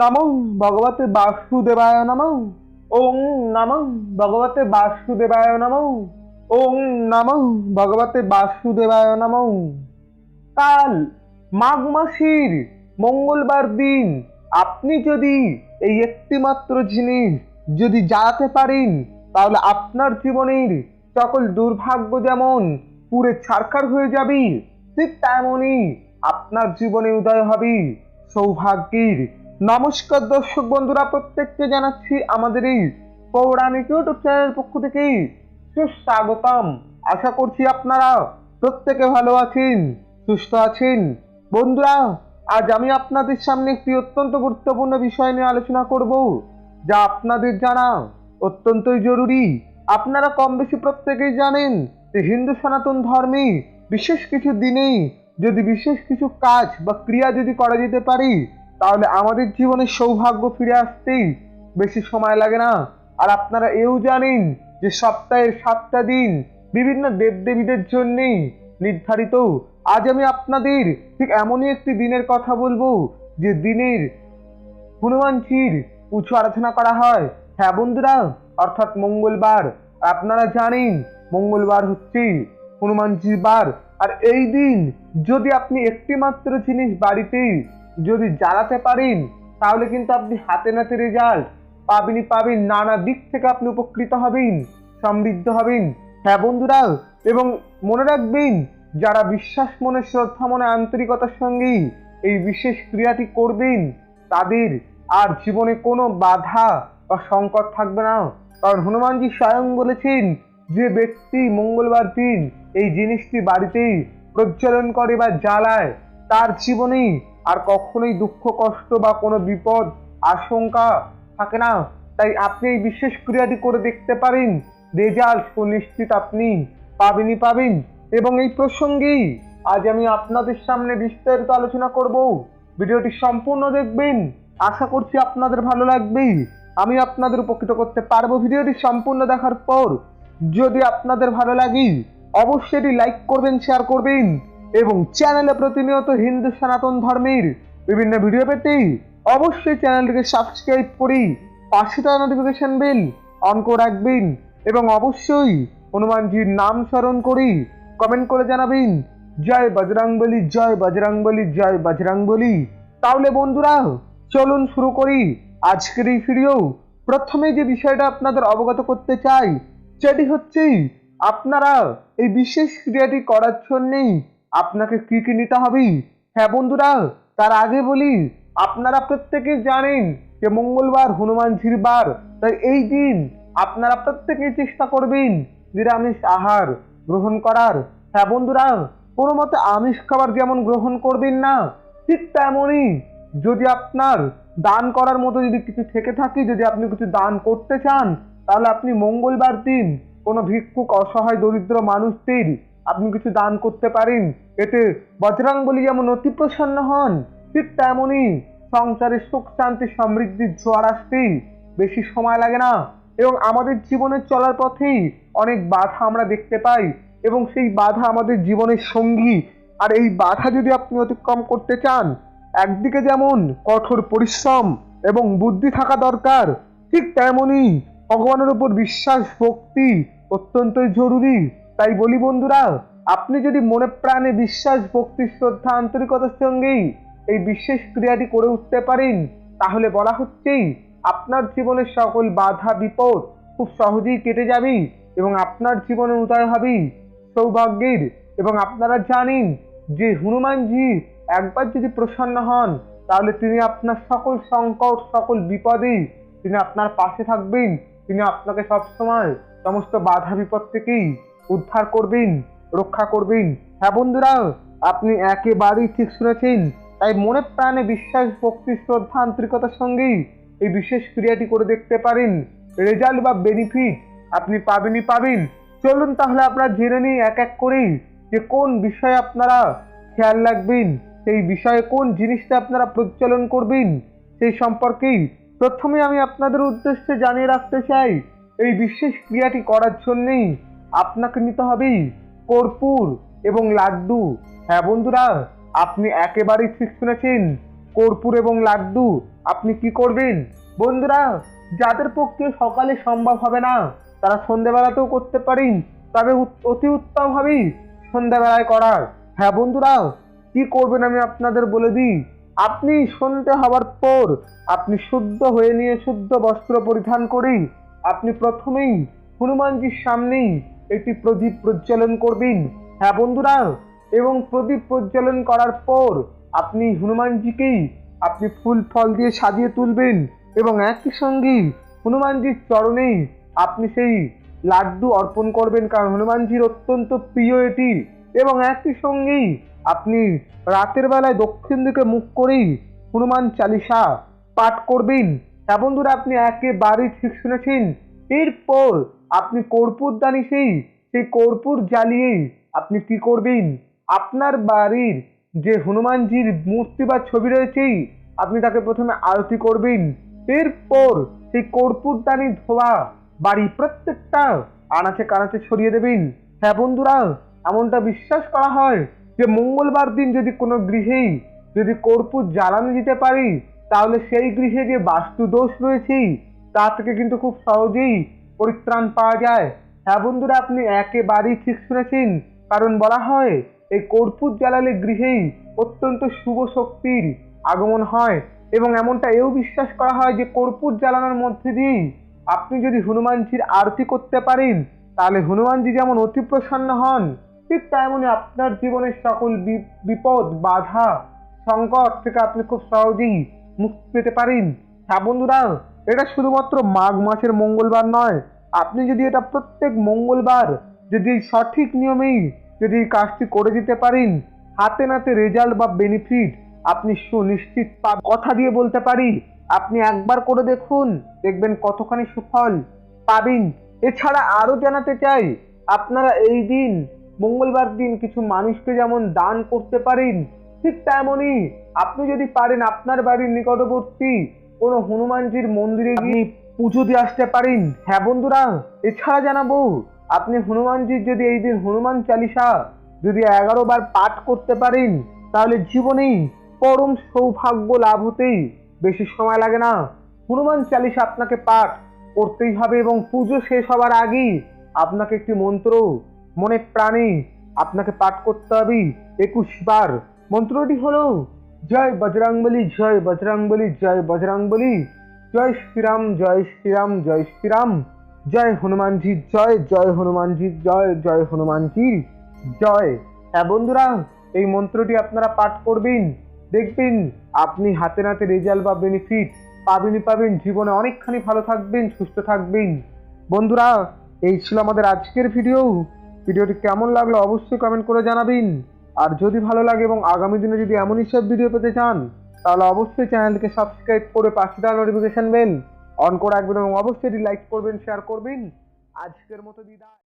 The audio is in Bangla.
নমঃ ভগবতে বাসুদেবায় নমঃ। ওং নমঃ ভগবতে বাসুদেবায় নম। ওং নমঃ ভগবতে বাসুদেবায় নমঃ। কাল মাঘ মাসের মঙ্গলবার দিন আপনি যদি এই একটিমাত্র জিনিস যদি জানাতে পারেন, তাহলে আপনার জীবনের সকল দুর্ভাগ্য যেমন পুরে ছারখার হয়ে যাবে, ঠিক তেমনই আপনার জীবনে উদয় হবে সৌভাগ্যের নমস্কার দর্শক বন্ধুরা, প্রত্যেককে জানাচ্ছি আমাদের এই পৌরাণিক ইউটিউব চ্যানেলের পক্ষ থেকেই সুস্বাগতম। আশা করছি আপনারা প্রত্যেকে ভালো আছেন, সুস্থ আছেন। বন্ধুরা, আজ আমি আপনাদের সামনে একটি অত্যন্ত গুরুত্বপূর্ণ বিষয় নিয়ে আলোচনা করব, যা আপনাদের জানা অত্যন্তই জরুরি। আপনারা কম বেশি প্রত্যেকেই জানেন যে হিন্দু সনাতন ধর্মে বিশেষ কিছু দিনেই যদি বিশেষ কিছু কাজ বা ক্রিয়া যদি করা যেতে পারে তাহলে আমাদের জীবনে সৌভাগ্য ফিরে আসতেই বেশি সময় লাগে না। আর আপনারা এও জানেন যে সপ্তাহের সাতটা দিন বিভিন্ন দেবদেবীদের জন্যেই নির্ধারিত। আজ আমি আপনাদের ঠিক এমনই একটি দিনের কথা বলব, যে দিনের হনুমানজির উঁচু আরাধনা করা হয়। হ্যাঁ বন্ধুরা, অর্থাৎ মঙ্গলবার। আপনারা জানেন, মঙ্গলবার হচ্ছে হনুমানজির বার। আর এই দিন যদি আপনি একটি মাত্র জিনিস বাড়িতে যদি জ্বালাতে পারেন, তাহলে কিন্তু আপনি হাতে নাতে রেজাল্ট পাবেনই পাবেন। নানা দিক থেকে আপনি উপকৃত হবেন, সমৃদ্ধ হবেন। হ্যাঁ বন্ধুরা, এবং মনে রাখবেন, যারা বিশ্বাস মনে, শ্রদ্ধা মনে, আন্তরিকতার সঙ্গেই এই বিশেষ ক্রিয়াটি করবেন, তাদের আর জীবনে কোনো বাধা বা সংকট থাকবে না। কারণ হনুমানজি স্বয়ং বলেছেন, যে ব্যক্তি মঙ্গলবার দিন এই জিনিসটি বাড়িতে প্রজ্বলন করে বা জ্বালায়, তার জীবনে আর কখনোই দুঃখ, কষ্ট বা কোনো বিপদ, আশঙ্কা থাকে না। তাই আপনি এই বিশেষ ক্রিয়াটি করে দেখতে পারেন। রেজাল্ট সুনিশ্চিত আপনি পাবেনই পাবেন। এবং এই প্রসঙ্গেই আজ আমি আপনাদের সামনে বিস্তারিত আলোচনা করব। ভিডিওটি সম্পূর্ণ দেখবেন। আশা করছি আপনাদের ভালো লাগবে। আমি আপনাদের উপকৃত করতে পারব ভিডিওটি সম্পূর্ণ দেখার পর। যদি আপনাদের ভালো লাগে, অবশ্যই লাইক করবেন, শেয়ার করবেন। এবং চ্যানেলে প্রতিনিয়ত হিন্দু সনাতন ধর্মের বিভিন্ন ভিডিও পেতে অবশ্যই চ্যানেলটিকে সাবস্ক্রাইব করি পাশে থাকা নোটিফিকেশন বেল অন করে রাখবেন এবং অবশ্যই হনুমানজির নাম স্মরণ করি কমেন্ট করে জানাবেন, জয় বজরাংবলী জয় বজরাংবলী জয় বজরাংবলী তাহলে বন্ধুরা, চলুন শুরু করি আজকের এই ভিডিও প্রথমে যে বিষয়টা আপনাদের অবগত করতে চাই, সেটি হচ্ছে, আপনারা এই বিশেষ ক্রিয়াটি করার জন্যেই আপনাকে কি কি নিতে হবে? হ্যাঁ বন্ধুরা, তার আগে বলি, আপনারা প্রত্যেকে জানেন যে মঙ্গলবার হনুমানজির বার তাই এই দিন আপনারা প্রত্যেকেই চেষ্টা করবেন নিরামিষ আহার গ্রহণ করার। হ্যাঁ বন্ধুরা, কোনো মতে আমিষ খাবার যেমন গ্রহণ করবেন না, ঠিক তেমনই যদি আপনার দান করার মতো যদি কিছু থেকে থাকে, যদি আপনি কিছু দান করতে চান, তাহলে আপনি মঙ্গলবার দিন কোনো ভিক্ষুক, অসহায়, দরিদ্র মানুষদের আপনি কিছু দান করতে পারেন। এতে বজরাঙ্গলি যেমন অতি প্রসন্ন হন, ঠিক তেমনই সংসারে সুখ, শান্তি সমৃদ্ধির জোয়ার আসতেই বেশি সময় লাগে না। এবং আমাদের জীবনে চলার পথেই অনেক বাধা আমরা দেখতে পাই। এবং সেই বাধা আমাদের জীবনের সঙ্গী। আর এই বাধা যদি আপনি অতিক্রম করতে চান, একদিকে যেমন কঠোর পরিশ্রম এবং বুদ্ধি থাকা দরকার, ঠিক তেমনই ভগবানের উপর বিশ্বাস, ভক্তি অত্যন্তই জরুরি। তাই বলি বন্ধুরা, আপনি যদি মনে প্রাণে বিশ্বাস, ভক্তি, শ্রদ্ধা, আন্তরিকতার সঙ্গেই এই বিশেষ ক্রিয়াটি করে উঠতে পারেন, তাহলে বলা হচ্ছেই আপনার জীবনের সকল বাধা, বিপদ খুব সহজেই কেটে যাবে এবং আপনার জীবনে উদয় হবে সৌভাগ্যের। এবং আপনারা জানেন যে হনুমানজি একবার যদি প্রসন্ন হন, তাহলে তিনি আপনার সকল সংকট, সকল বিপদে তিনি আপনার পাশে থাকবেন। তিনি আপনাকে সবসময় সমস্ত বাধা, বিপদ থেকেই উদ্ধার করবেন, রক্ষা করবেন। হ্যাঁ বন্ধুরা, আপনি একেবারেই ঠিক শুনেছেন। তাই মনে প্রাণে বিশ্বাস, ভক্তি, শ্রদ্ধা, আন্তরিকতার সঙ্গেই এই বিশেষ ক্রিয়াটি করে দেখতে পারেন। রেজাল্ট বা বেনিফিট আপনি পাবেনই পাবেন। চলুন তাহলে আপনারা জেনে নিই এক এক করেই যে কোন বিষয়ে আপনারা খেয়াল রাখবেন, সেই বিষয়ে কোন জিনিসটা আপনারা প্রচলন করবেন, সেই সম্পর্কেই প্রথমে আমি আপনাদের উদ্দেশ্যে জানিয়ে রাখতে চাই, এই বিশেষ ক্রিয়াটি করার জন্যেই আপনাকে নিতে হবে কর্পূর এবং লাড্ডু। হ্যাঁ বন্ধুরা, আপনি একেবারেই ঠিক শুনেছেন কর্পূর এবং লাড্ডু, আপনি কি করবেন? বন্ধুরা, যাদের পক্ষে সকালে সম্ভব হবে না, তারা সন্ধেবেলাতেও করতে পারেন। তবে অতি উত্তম হবেই সন্ধ্যাবেলায় করার। হ্যাঁ বন্ধুরা, কি করবেন আমি আপনাদের বলে দিই। আপনি সন্ধে হওয়ার পর আপনি শুদ্ধ হয়ে নিয়ে শুদ্ধ বস্ত্র পরিধান করে আপনি প্রথমেই হনুমানজির সামনেই একটি প্রদীপ প্রজ্বলন করবেন। হ্যাঁ বন্ধুরা, এবং প্রদীপ প্রজ্বলন করার পর আপনি হনুমানজিকেই আপনি ফুল ফল দিয়ে সাজিয়ে তুলবেন এবং একই সঙ্গে হনুমানজির চরণেই আপনি সেই লাড্ডু অর্পণ করবেন, কারণ হনুমানজির অত্যন্ত প্রিয় এটি। এবং একই সঙ্গেই আপনি রাতের বেলায় দক্ষিণ দিকে মুখ করেই হনুমান চালিসা পাঠ করবেন। হ্যাঁ বন্ধুরা, আপনি একেবারেই ঠিক শুনেছেন। এরপর আপনি কর্পূর দানি সেই সেই কর্পূর জ্বালিয়েই আপনি কি করবেন? আপনার বাড়ির যে হনুমানজির মূর্তি বা ছবি রয়েছেই আপনি তাকে প্রথমে আরতি করবেন। এরপর সেই কর্পূর দানি ধোয়া বাড়ি প্রত্যেকটা আনাচে কানাচে ছড়িয়ে দেবেন। হ্যাঁ বন্ধুরা, এমনটা বিশ্বাস করা হয় যে মঙ্গলবার দিন যদি কোনো গৃহেই যদি কর্পূর জ্বালানো যেতে পারি, তাহলে সেই গৃহে যে বাস্তু দোষ রয়েছে, তা থেকে কিন্তু খুব সহজেই পরিত্রাণ পাওয়া যায়। হ্যাঁ বন্ধুরা, আপনি একেবারেই ঠিক শুনেছেন। কারণ বলা হয়, এই কর্পূর জ্বালালে গৃহেই অত্যন্ত শুভ শক্তির আগমন হয়। এবং এমনটা এও বিশ্বাস করা হয় যে, কর্পূর জ্বালানোর মধ্যে দিয়েই আপনি যদি হনুমানজির আরতি করতে পারেন, তাহলে হনুমানজি যেমন অতি প্রসন্ন হন, ঠিক তেমনই আপনার জীবনের সকল বিপদ, বাধা, সংকট থেকে আপনি খুব সহজেই মুক্তি পেতে পারেন। হ্যাঁ বন্ধুরা এটা শুধুমাত্র মাঘ মাসের মঙ্গলবার নয়। আপনি যদি এটা প্রত্যেক মঙ্গলবার যদি সঠিক নিয়মেই যদি কাজটি করে দিতে পারেন, হাতে নাতে রেজাল্ট বা বেনিফিট আপনি সুনিশ্চিত পাবেন কথা দিয়ে বলতে পারি। আপনি একবার করে দেখুন, দেখবেন কতখানি সুফল পাবেন। এছাড়া আরও জানাতে চাই, আপনারা এই দিন, মঙ্গলবার দিন কিছু মানুষকে যেমন দান করতে পারেন, ঠিক তেমনই আপনি যদি পারেন আপনার বাড়ির নিকটবর্তী কোনো হনুমানজির মন্দিরে গিয়ে পুজো দিয়ে আসতে পারেন। হ্যাঁ বন্ধুরা, এছাড়া জানাব, আপনি হনুমানজির যদি এই দিন হনুমান চালিসা যদি এগারো বার পাঠ করতে পারেন, তাহলে জীবনেই পরম সৌভাগ্য লাভ হতেই বেশি সময় লাগে না। হনুমান চালিসা আপনাকে পাঠ করতেই হবে এবং পুজো শেষ হওয়ার আগেই আপনাকে একটি মন্ত্র মনে প্রাণে আপনাকে পাঠ করতে হবে একুশ বার। মন্ত্রটি হলো জয় বজরাঙ্গবলী জয় বজরাঙ্গবলী জয় বজরাঙ্গবলী জয় শ্রীরাম জয় শ্রীরাম জয় শ্রীরাম। জয় হনুমানজি জয় জয় হনুমানজি জয় জয় হনুমানজি জয়। হ্যাঁ বন্ধুরা, এই মন্ত্রটি আপনারা পাঠ করবেন, দেখবেন আপনি হাতে নাতে রেজাল্ট বা বেনিফিট পাবেনই পাবেন, জীবনে অনেকখানি ভালো থাকবেন, সুস্থ থাকবেন। বন্ধুরা, এই ছিল আমাদের আজকের ভিডিও ভিডিওটি কেমন লাগল অবশ্যই কমেন্ট করে জানাবেন। আর যদি ভালো লাগে এবং আগামী দিনে যদি এমনই সব ভিডিও পেতে চান, তাহলে অবশ্যই চ্যানেলকে সাবস্ক্রাইব করে পাশে দেওয়া নোটিফিকেশান বেল অন করে রাখবেন এবং অবশ্যই লাইক করবেন শেয়ার করবেন। আজকের মতো বিদায়।